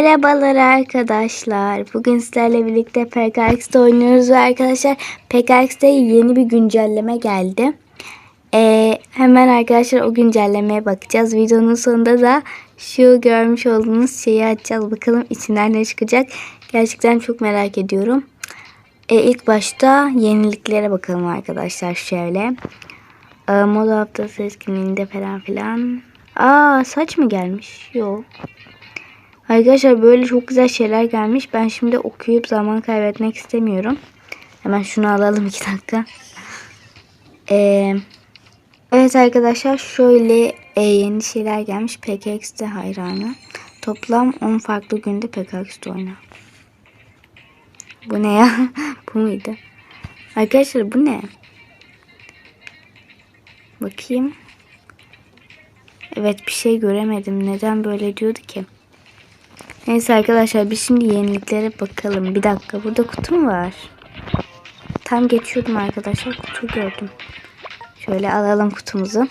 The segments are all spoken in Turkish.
Merhabalar arkadaşlar. Bugün sizlerle birlikte PKX'de oynuyoruz ve arkadaşlar PKX'de yeni bir güncelleme geldi. Ee, hemen arkadaşlar o güncellemeye bakacağız. Videonun sonunda da şu görmüş olduğunuz şeyi açacağız. Bakalım içinden ne çıkacak. Gerçekten çok merak ediyorum. Ee, ilk başta yeniliklere bakalım arkadaşlar şöyle. Ee, moda haftası etkinliğinde falan filan. Aa saç mı gelmiş? Yok. Arkadaşlar böyle çok güzel şeyler gelmiş. Ben şimdi okuyup zaman kaybetmek istemiyorum. Hemen şunu alalım iki dakika. Ee, evet arkadaşlar şöyle e, yeni şeyler gelmiş. PKX'de hayranı. Toplam 10 farklı günde PKX'de oyna. Bu ne ya? bu muydu? Arkadaşlar bu ne? Bakayım. Evet bir şey göremedim. Neden böyle diyordu ki? Neyse arkadaşlar biz şimdi yeniliklere bakalım. Bir dakika burada kutu mu var? Tam geçiyordum arkadaşlar kutu gördüm. Şöyle alalım kutumuzu.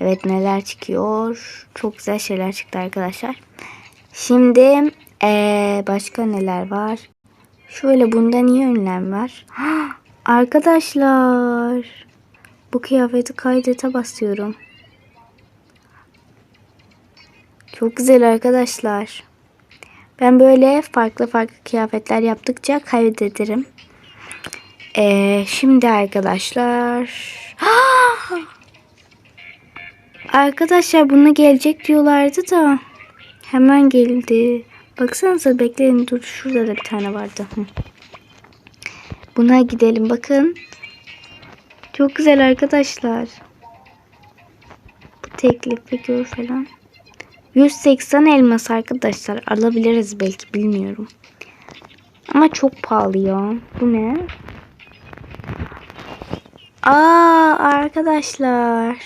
Evet neler çıkıyor. Çok güzel şeyler çıktı arkadaşlar. Şimdi ee, başka neler var? Şöyle bunda niye önlem var? Arkadaşlar bu kıyafeti kaydete basıyorum. Çok güzel arkadaşlar. Ben böyle farklı farklı kıyafetler yaptıkça kaydederim. Ee, şimdi arkadaşlar. arkadaşlar buna gelecek diyorlardı da. Hemen geldi. Baksanıza bekleyin dur şurada da bir tane vardı. Buna gidelim bakın. Çok güzel arkadaşlar. Bu teklifi gör falan. 180 elmas arkadaşlar. Alabiliriz belki bilmiyorum. Ama çok pahalı ya. Bu ne? Aa arkadaşlar.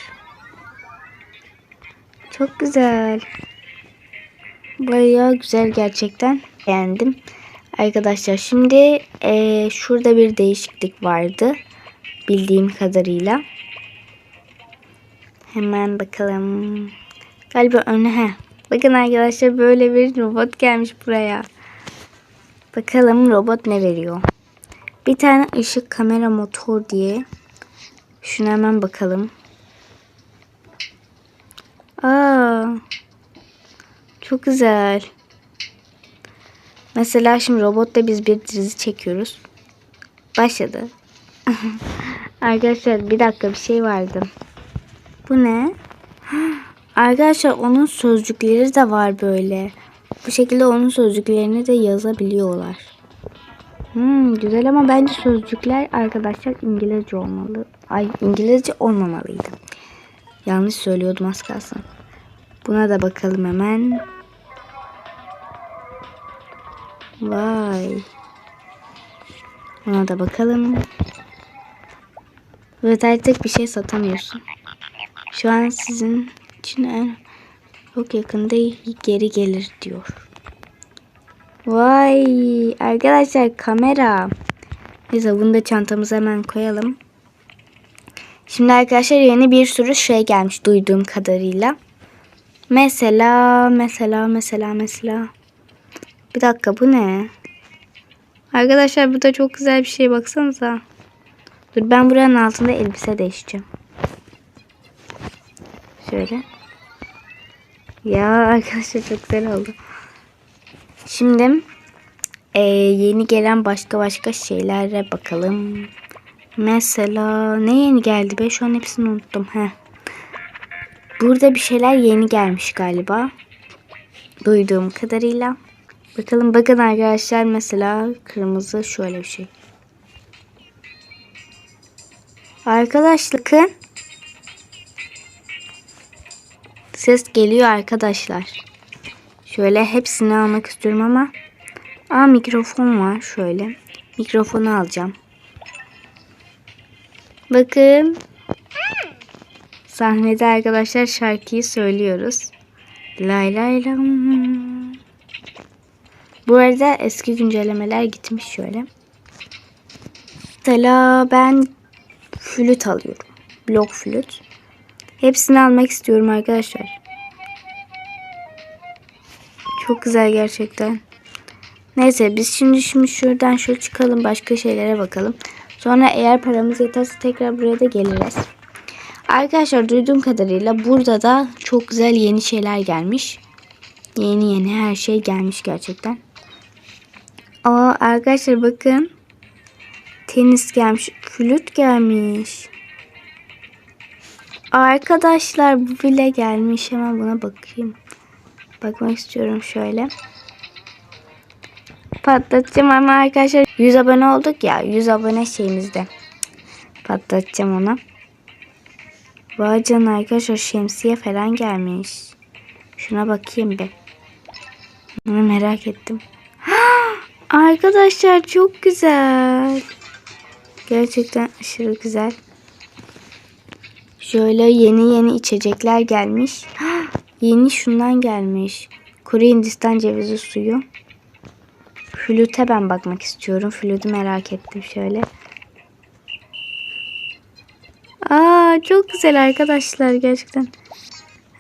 Çok güzel. Bayağı güzel gerçekten. Beğendim. Arkadaşlar şimdi e, şurada bir değişiklik vardı. Bildiğim kadarıyla. Hemen bakalım. Galiba öne he. Bakın arkadaşlar böyle bir robot gelmiş buraya. Bakalım robot ne veriyor. Bir tane ışık kamera motor diye. Şuna hemen bakalım. Aa, çok güzel. Mesela şimdi robotla biz bir dizi çekiyoruz. Başladı. Arkadaşlar bir dakika bir şey vardı. Bu ne? Arkadaşlar onun sözcükleri de var böyle. Bu şekilde onun sözcüklerini de yazabiliyorlar. Hmm, güzel ama bence sözcükler arkadaşlar İngilizce olmalı. Ay İngilizce olmamalıydı. Yanlış söylüyordum az kalsın. Buna da bakalım hemen. Vay. Buna da bakalım. Evet artık bir şey satamıyorsun. Şu an sizin için en çok yakında geri gelir diyor. Vay arkadaşlar kamera. Neyse bunu da çantamıza hemen koyalım. Şimdi arkadaşlar yeni bir sürü şey gelmiş duyduğum kadarıyla. Mesela mesela mesela mesela. Bir dakika bu ne? Arkadaşlar bu da çok güzel bir şey baksanıza. Dur ben buranın altında elbise değişeceğim. Şöyle. Ya arkadaşlar çok güzel oldu. Şimdi e, yeni gelen başka başka şeylere bakalım. Mesela ne yeni geldi be? Şu an hepsini unuttum. Heh. Burada bir şeyler yeni gelmiş galiba. Duyduğum kadarıyla. Bakalım bakın arkadaşlar mesela kırmızı şöyle bir şey. Arkadaşlar bakın. Ses geliyor arkadaşlar. Şöyle hepsini almak istiyorum ama. Aa mikrofon var şöyle. Mikrofonu alacağım. Bakın. Sahnede arkadaşlar şarkıyı söylüyoruz. Lay lay lam. Bu arada eski güncellemeler gitmiş şöyle. Mesela ben flüt alıyorum. Blok flüt. Hepsini almak istiyorum arkadaşlar. Çok güzel gerçekten. Neyse biz şimdi şimdi şuradan şöyle çıkalım başka şeylere bakalım. Sonra eğer paramız yeterse tekrar buraya da geliriz. Arkadaşlar duyduğum kadarıyla burada da çok güzel yeni şeyler gelmiş. Yeni yeni her şey gelmiş gerçekten. Aa arkadaşlar bakın. Tenis gelmiş. Flüt gelmiş. Arkadaşlar bu bile gelmiş. Hemen buna bakayım. Bakmak istiyorum şöyle. Patlatacağım ama arkadaşlar 100 abone olduk ya. 100 abone şeyimizde. Patlatacağım onu. Vay canına arkadaşlar şemsiye falan gelmiş. Şuna bakayım bir. Bunu merak ettim. Arkadaşlar çok güzel. Gerçekten aşırı güzel. Şöyle yeni yeni içecekler gelmiş. Yeni şundan gelmiş. Kuru Hindistan cevizi suyu. Flüte ben bakmak istiyorum. Flütü merak ettim şöyle. Aa çok güzel arkadaşlar gerçekten.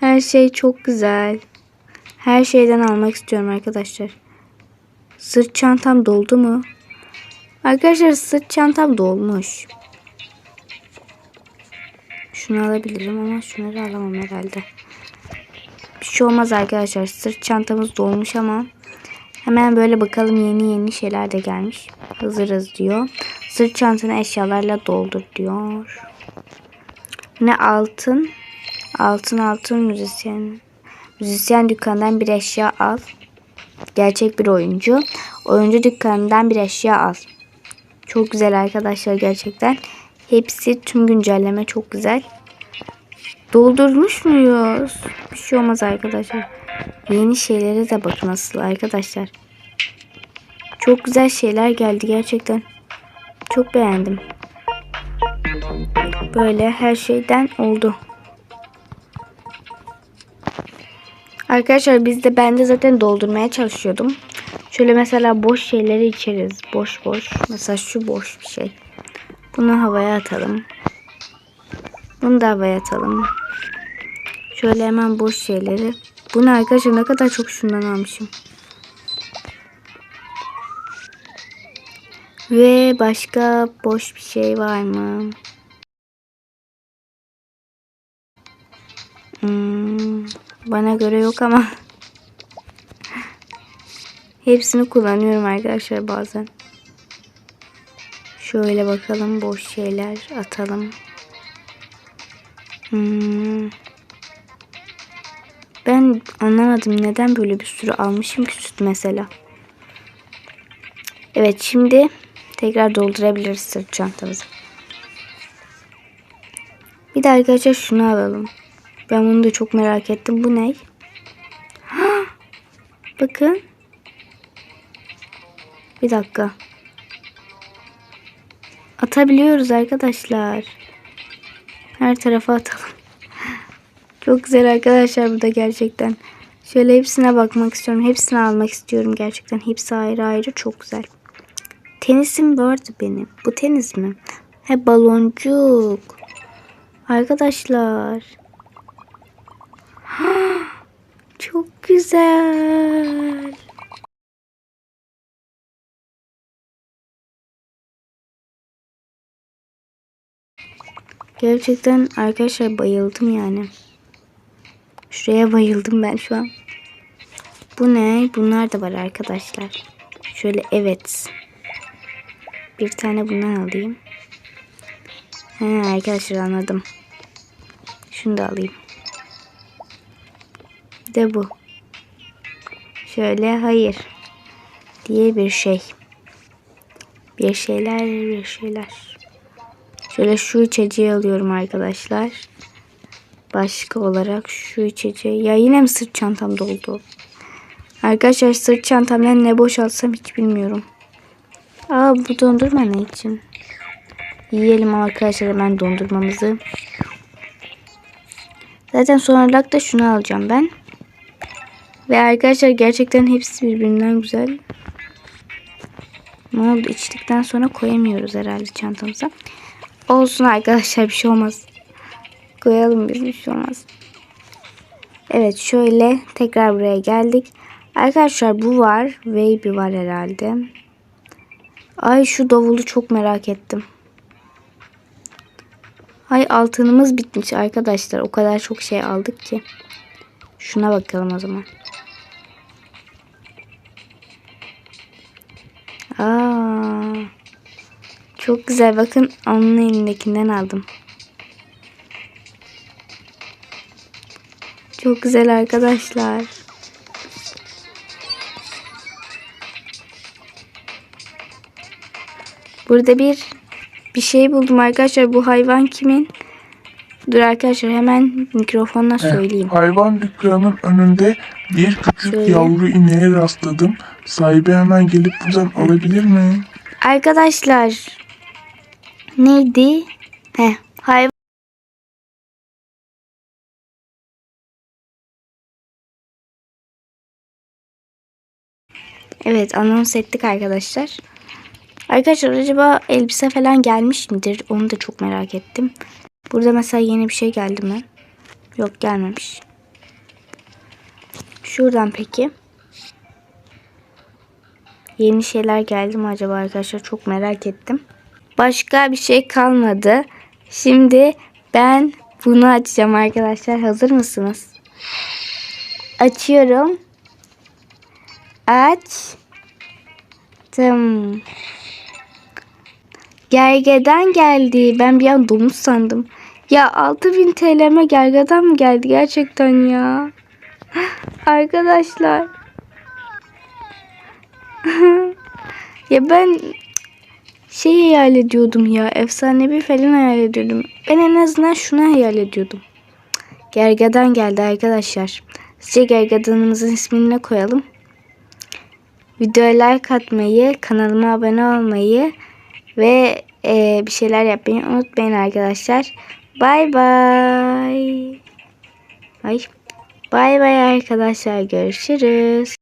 Her şey çok güzel. Her şeyden almak istiyorum arkadaşlar. Sırt çantam doldu mu? Arkadaşlar sırt çantam dolmuş. Şunu alabilirim ama şunları alamam herhalde. Bir şey olmaz arkadaşlar. Sırt çantamız dolmuş ama hemen böyle bakalım yeni yeni şeyler de gelmiş. Hazırız diyor. Sırt çantanı eşyalarla doldur diyor. Ne altın? Altın altın müzisyen. Müzisyen dükkanından bir eşya al. Gerçek bir oyuncu. Oyuncu dükkanından bir eşya al. Çok güzel arkadaşlar gerçekten. Hepsi tüm güncelleme çok güzel. Doldurmuş muyuz? Bir şey olmaz arkadaşlar. Yeni şeylere de bakın nasıl arkadaşlar. Çok güzel şeyler geldi gerçekten. Çok beğendim. Böyle her şeyden oldu. Arkadaşlar biz de ben de zaten doldurmaya çalışıyordum. Şöyle mesela boş şeyleri içeriz. Boş boş. Mesela şu boş bir şey. Bunu havaya atalım. Bunu da havaya atalım. Şöyle hemen boş şeyleri. Bu ne arkadaşlar ne kadar çok şundan almışım. Ve başka boş bir şey var mı? Hmm, bana göre yok ama. Hepsini kullanıyorum arkadaşlar bazen. Şöyle bakalım boş şeyler atalım. Hmm. Ben anlamadım neden böyle bir sürü almışım ki süt mesela. Evet şimdi tekrar doldurabiliriz sırt çantamızı. Bir de arkadaşlar şunu alalım. Ben bunu da çok merak ettim. Bu ne? Bakın. Bir dakika. Atabiliyoruz arkadaşlar. Her tarafa atalım. Çok güzel arkadaşlar bu da gerçekten. Şöyle hepsine bakmak istiyorum. Hepsini almak istiyorum gerçekten. Hepsi ayrı ayrı çok güzel. Tenisim vardı benim. Bu tenis mi? He baloncuk. Arkadaşlar. Çok güzel. Gerçekten arkadaşlar bayıldım yani. Şuraya bayıldım ben şu an. Bu ne? Bunlar da var arkadaşlar. Şöyle evet. Bir tane bundan alayım. He arkadaşlar anladım. Şunu da alayım. De bu. Şöyle hayır. Diye bir şey. Bir şeyler bir şeyler. Şöyle şu içeceği alıyorum arkadaşlar. Başka olarak şu içeceği. Ya yine mi sırt çantam doldu? Arkadaşlar sırt çantamdan ne boşaltsam hiç bilmiyorum. Aa bu dondurma ne için? Yiyelim arkadaşlar hemen dondurmamızı. Zaten son olarak da şunu alacağım ben. Ve arkadaşlar gerçekten hepsi birbirinden güzel. Ne oldu? İçtikten sonra koyamıyoruz herhalde çantamıza. Olsun arkadaşlar bir şey olmaz. Koyalım biz bir şey olmaz. Evet şöyle tekrar buraya geldik. Arkadaşlar bu var. Baby var herhalde. Ay şu davulu çok merak ettim. Ay altınımız bitmiş arkadaşlar. O kadar çok şey aldık ki. Şuna bakalım o zaman. Aa, çok güzel. Bakın onun elindekinden aldım. Çok güzel arkadaşlar. Burada bir bir şey buldum arkadaşlar. Bu hayvan kimin? Dur arkadaşlar hemen mikrofonla söyleyeyim. Hayvan dükkanının önünde bir küçük Söyle. yavru ineğe rastladım. Sahibi hemen gelip buradan alabilir mi? Arkadaşlar neydi? He, hayvan Evet anons ettik arkadaşlar. Arkadaşlar acaba elbise falan gelmiş midir? Onu da çok merak ettim. Burada mesela yeni bir şey geldi mi? Yok gelmemiş. Şuradan peki. Yeni şeyler geldi mi acaba arkadaşlar? Çok merak ettim. Başka bir şey kalmadı. Şimdi ben bunu açacağım arkadaşlar. Hazır mısınız? Açıyorum. Açtım. Gergedan geldi. Ben bir an domuz sandım. Ya 6000 TL'me gergedan mı geldi gerçekten ya? Arkadaşlar. ya ben şey hayal ediyordum ya. Efsanevi falan hayal ediyordum. Ben en azından şunu hayal ediyordum. Gergedan geldi arkadaşlar. Sizce gergedanımızın ismini ne koyalım? Videoya like atmayı, kanalıma abone olmayı ve e, bir şeyler yapmayı unutmayın arkadaşlar. Bay bay. Ay. Bay bay arkadaşlar. Görüşürüz.